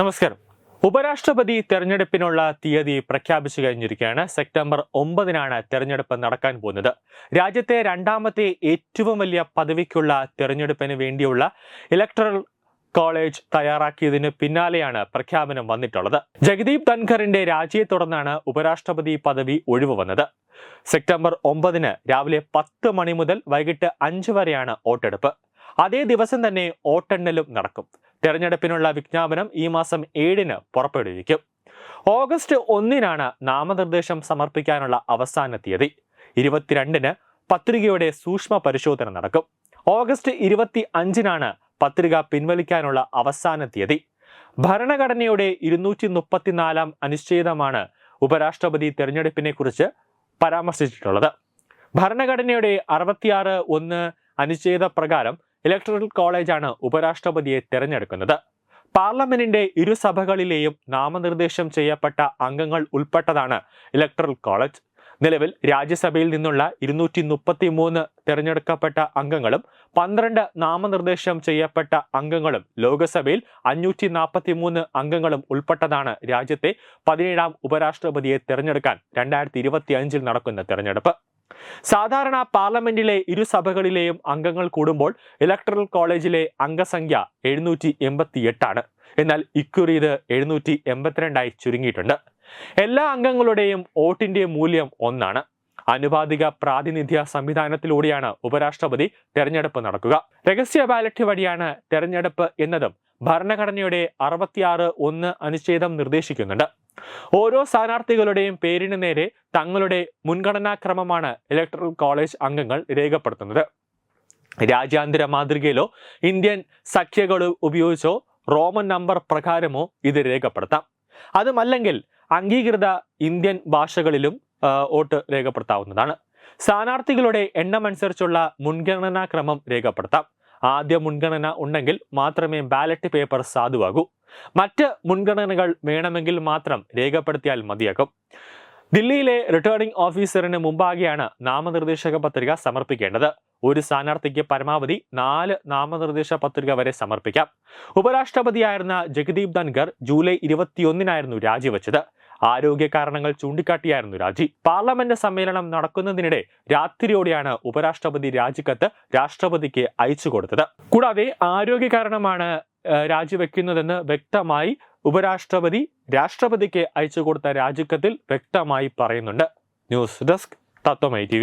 നമസ്കാരം. ഉപരാഷ്ട്രപതി തെരഞ്ഞെടുപ്പിനുള്ള തീയതി പ്രഖ്യാപിച്ചു കഴിഞ്ഞിരിക്കുകയാണ്. സെപ്റ്റംബർ ഒമ്പതിനാണ് തെരഞ്ഞെടുപ്പ് നടക്കാൻ പോകുന്നത്. രാജ്യത്തെ രണ്ടാമത്തെ ഏറ്റവും വലിയ പദവിക്കുള്ള തെരഞ്ഞെടുപ്പിന് വേണ്ടിയുള്ള ഇലക്ട്രൽ കോളേജ് തയ്യാറാക്കിയതിന് പിന്നാലെയാണ് പ്രഖ്യാപനം വന്നിട്ടുള്ളത്. ജഗദീപ് ധൻഖറിന്റെ രാജിയെ തുടർന്നാണ് ഉപരാഷ്ട്രപതി പദവി ഒഴിവ് വന്നത്. സെപ്റ്റംബർ ഒമ്പതിന് രാവിലെ പത്ത് മണി മുതൽ വൈകിട്ട് അഞ്ച് വരെയാണ് വോട്ടെടുപ്പ്. അതേ ദിവസം തന്നെ വോട്ടെണ്ണലും നടക്കും. തെരഞ്ഞെടുപ്പിനുള്ള വിജ്ഞാപനം ഈ മാസം ഏഴിന് പുറപ്പെടുവിക്കും. ഓഗസ്റ്റ് ഒന്നിനാണ് നാമനിർദ്ദേശം സമർപ്പിക്കാനുള്ള അവസാന തീയതി. ഇരുപത്തിരണ്ടിന് പത്രികയുടെ സൂക്ഷ്മ പരിശോധന നടക്കും. ഓഗസ്റ്റ് ഇരുപത്തി അഞ്ചിനാണ് പത്രിക പിൻവലിക്കാനുള്ള അവസാന തീയതി. ഭരണഘടനയുടെ ഇരുന്നൂറ്റി മുപ്പത്തിനാലാം അനുച്ഛേദമാണ് ഉപരാഷ്ട്രപതി തെരഞ്ഞെടുപ്പിനെ കുറിച്ച് പരാമർശിച്ചിട്ടുള്ളത്. ഭരണഘടനയുടെ അറുപത്തിയാറ് ഒന്ന് അനുച്ഛേദ പ്രകാരം ഇലക്ടറൽ കോളേജാണ് ഉപരാഷ്ട്രപതിയെ തെരഞ്ഞെടുക്കുന്നത്. പാർലമെന്റിന്റെ ഇരുസഭകളിലെയും നാമനിർദ്ദേശം ചെയ്യപ്പെട്ട അംഗങ്ങൾ ഉൾപ്പെട്ടതാണ് ഇലക്ടറൽ കോളേജ്. നിലവിൽ രാജ്യസഭയിൽ നിന്നുള്ള ഇരുന്നൂറ്റി മുപ്പത്തി മൂന്ന് തിരഞ്ഞെടുക്കപ്പെട്ട അംഗങ്ങളും പന്ത്രണ്ട് നാമനിർദ്ദേശം ചെയ്യപ്പെട്ട അംഗങ്ങളും ലോകസഭയിൽ അഞ്ഞൂറ്റി നാൽപ്പത്തി മൂന്ന് അംഗങ്ങളും ഉൾപ്പെട്ടതാണ് രാജ്യത്തെ പതിനേഴാം ഉപരാഷ്ട്രപതിയെ തിരഞ്ഞെടുക്കാൻ രണ്ടായിരത്തി ഇരുപത്തി നടക്കുന്ന തെരഞ്ഞെടുപ്പ്. സാധാരണ പാർലമെന്റിലെ ഇരുസഭകളിലെയും അംഗങ്ങൾ കൂടുമ്പോൾ ഇലക്ട്രൽ കോളേജിലെ അംഗസംഖ്യ എഴുന്നൂറ്റി എൺപത്തി എട്ടാണ് എന്നാൽ ഇക്കുറി ഇത് എഴുന്നൂറ്റി എൺപത്തിരണ്ടായി ചുരുങ്ങിയിട്ടുണ്ട്. എല്ലാ അംഗങ്ങളുടെയും വോട്ടിന്റെ മൂല്യം ഒന്നാണ്. അനുപാതിക പ്രാതിനിധ്യ സംവിധാനത്തിലൂടെയാണ് ഉപരാഷ്ട്രപതി തെരഞ്ഞെടുപ്പ് നടക്കുക. രഹസ്യ ബാലറ്റ് വഴിയാണ് തെരഞ്ഞെടുപ്പ് എന്നതും ഭരണഘടനയുടെ അറുപത്തിയാറ് ഒന്ന് അനുച്ഛേദം നിർദ്ദേശിക്കുന്നുണ്ട്. ഓരോ സ്ഥാനാർത്ഥികളുടെയും പേരിന് നേരെ തങ്ങളുടെ മുൻഗണനാക്രമമാണ് ഇലക്ടറൽ കോളേജ് അംഗങ്ങൾ രേഖപ്പെടുത്തുന്നത്. രാജ്യാന്തര മാതൃകയിലോ ഇന്ത്യൻ സഖ്യകൾ ഉപയോഗിച്ചോ റോമൻ നമ്പർ പ്രകാരമോ ഇത് രേഖപ്പെടുത്താം. അതുമല്ലെങ്കിൽ അംഗീകൃത ഇന്ത്യൻ ഭാഷകളിലും വോട്ട് രേഖപ്പെടുത്താവുന്നതാണ്. സ്ഥാനാർത്ഥികളുടെ എണ്ണമനുസരിച്ചുള്ള മുൻഗണനാക്രമം രേഖപ്പെടുത്താം. ആദ്യ മുൻഗണന ഉണ്ടെങ്കിൽ മാത്രമേ ബാലറ്റ് പേപ്പർ സാധുവാകൂ. മറ്റ് മുൻഗണനകൾ വേണമെങ്കിൽ മാത്രം രേഖപ്പെടുത്തിയാൽ മതിയാകും. ദില്ലിയിലെ റിട്ടേണിംഗ് ഓഫീസറിന് മുമ്പാകെയാണ് നാമനിർദ്ദേശക പത്രിക സമർപ്പിക്കേണ്ടത്. ഒരു സ്ഥാനാർത്ഥിക്ക് പരമാവധി നാല് നാമനിർദ്ദേശ പത്രിക വരെ സമർപ്പിക്കാം. ഉപരാഷ്ട്രപതിയായിരുന്ന ജഗദീപ് ധൻഖർ ജൂലൈ ഇരുപത്തിയൊന്നിനായിരുന്നു രാജിവെച്ചത്. ആരോഗ്യ കാരണങ്ങൾ ചൂണ്ടിക്കാട്ടിയായിരുന്നു രാജി. പാർലമെന്റ് സമ്മേളനം നടക്കുന്നതിനിടെ രാത്രിയോടെയാണ് ഉപരാഷ്ട്രപതി രാജിക്കത്ത് രാഷ്ട്രപതിക്ക് അയച്ചു കൊടുത്തത്. കൂടാതെ ആരോഗ്യ കാരണമാണ് രാജിവെക്കുന്നതെന്ന് വ്യക്തമായി ഉപരാഷ്ട്രപതി രാഷ്ട്രപതിക്ക് അയച്ചു കൊടുത്ത രാജിക്കത്തിൽ വ്യക്തമായി പറയുന്നുണ്ട്. ന്യൂസ് ഡെസ്ക് തത്വമൈ ടി